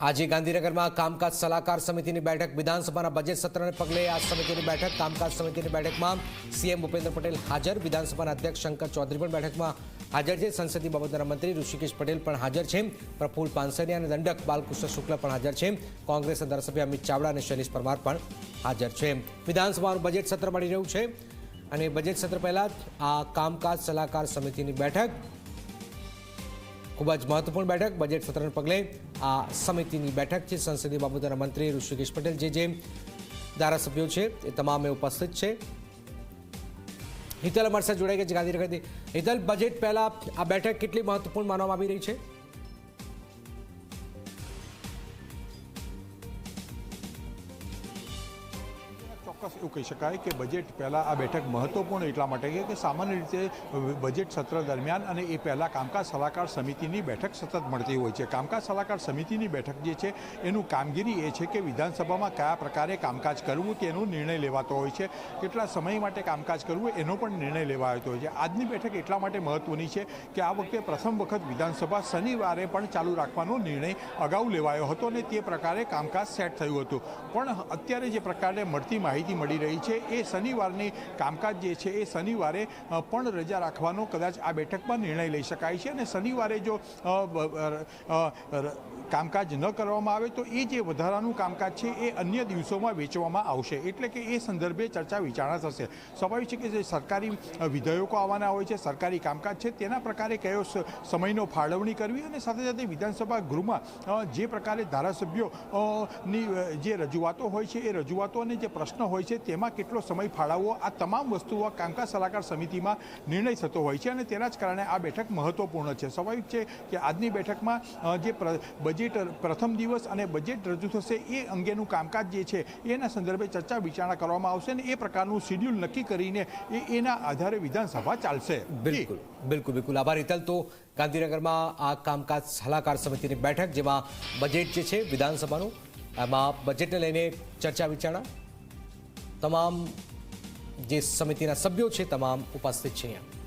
આજે ગાંધીનગરમાં કામકાજ સલાહકાર સમિતિની બેઠક. વિધાનસભાના બજેટ સત્રને પગલે આ સમિતિની બેઠક. કામકાજ સમિતિની બેઠકમાં સીએમ ભૂપેન્દ્ર પટેલ હાજર. વિધાનસભાના અધ્યક્ષ શંકર ચૌધરી પણ બેઠકમાં હાજર છે. સંસદીય બાબતોના મંત્રી ઋષિકેશ પટેલ પણ હાજર છે. પ્રફુલ પાનસરિયા અને દંડક બાલકૃષ્ણ શુક્લ પણ હાજર છે. કોંગ્રેસના ધારાસભ્ય અમિત ચાવડા અને શૈલેષ પરમાર પણ હાજર છે. વિધાનસભાનું બજેટ સત્ર મળી રહ્યું છે. અને બજેટ સત્ર પહેલાં જ આ કામકાજ સલાહકાર સમિતિની બેઠક ખૂબ જ મહત્વપૂર્ણ બેઠક. બજેટ સત્રને પગલે આ સમિતિની બેઠક છે. સંસદીય બાબતોના મંત્રી ઋષિકેશ પટેલ જે જે ધારાસભ્યો છે એ તમામે ઉપસ્થિત છે. હિતલ અમારી સાથે જોડાઈ ગઈ છે. ગાંધીનગરથી હિતલ બજેટ પહેલા આ બેઠક કેટલી મહત્વપૂર્ણ માનવામાં આવી રહી છે? ચોક્કસ એવું કહી શકાય કે બજેટ પહેલાં આ બેઠક મહત્વપૂર્ણ એટલા માટે કે સામાન્ય રીતે બજેટ સત્ર દરમિયાન અને એ પહેલાં કામકાજ સલાહકાર સમિતિની બેઠક સતત મળતી હોય છે. કામકાજ સલાહકાર સમિતિની બેઠક જે છે, એનું કામગીરી એ છે કે વિધાનસભામાં કયા પ્રકારે કામકાજ કરવું તેનો નિર્ણય લેવાતો હોય છે, કેટલા સમય માટે કામકાજ કરવું એનો પણ નિર્ણય લેવાતો હોય છે. આજની બેઠક એટલા માટે મહત્વની છે કે આ વખતે પ્રથમ વખત વિધાનસભા શનિવારે પણ ચાલુ રાખવાનો નિર્ણય અગાઉ લેવાયો હતો અને તે પ્રકારે કામકાજ સેટ થયું હતું. પણ અત્યારે જે પ્રકારે મળતી માહિતી મળી રહી છે. એ શનિવારની કામકાજ જે છે, એ શનિવારે પણ રજા રાખવાનો કદાચ આ બેઠકમાં નિર્ણય લઈ શકાય છે અને શનિવારે જો કામકાજ ન કરવામાં આવે તો એ જે વધારાનું કામકાજ છે એ અન્ય દિવસોમાં વેચવામાં આવશે. એટલે કે એ સંદર્ભે ચર્ચા વિચારણા થશે. સ્વાભાવિક છે કે જે સરકારી વિધેયકો આવવાના હોય છે, સરકારી કામકાજ છે, તેના પ્રકારે કયો સમયનો ફાળવણી કરવી અને સાથે સાથે વિધાનસભા ગૃહમાં જે પ્રકારે ધારાસભ્યો ની જે રજૂઆતો હોય છે, એ રજૂઆતો અને જે પ્રશ્ન હોય છે તેમાં કેટલો સમય ફાળવવો આ તમામ વસ્તુઓ કામકાજ સલાહકાર સમિતિમાં નિર્ણય થતો હોય છે અને તેના જ કારણે આ બેઠક મહત્વપૂર્ણ છે. સ્વાભાવિક છે કે આજની બેઠકમાં જે બજેટ પ્રથમ દિવસ અને બજેટ રજૂ થશે એ અંગેનું કામકાજ જે છે એના સંદર્ભે ચર્ચા વિચારણા કરવામાં આવશે અને એ પ્રકારનું શિડ્યુલ નક્કી કરીને એ એના આધારે વિધાનસભા ચાલશે. બિલકુલ બિલકુલ બિલકુલ. આભાર હિતલ તો ગાંધીનગરમાં આ કામકાજ સલાહકાર સમિતિની બેઠક જેમાં બજેટ જે છે વિધાનસભાનું એમાં બજેટને લઈને ચર્ચા વિચારણા તમામ જે સમિતિના સભ્યો છે તમામ ઉપસ્થિત છે અહીંયા.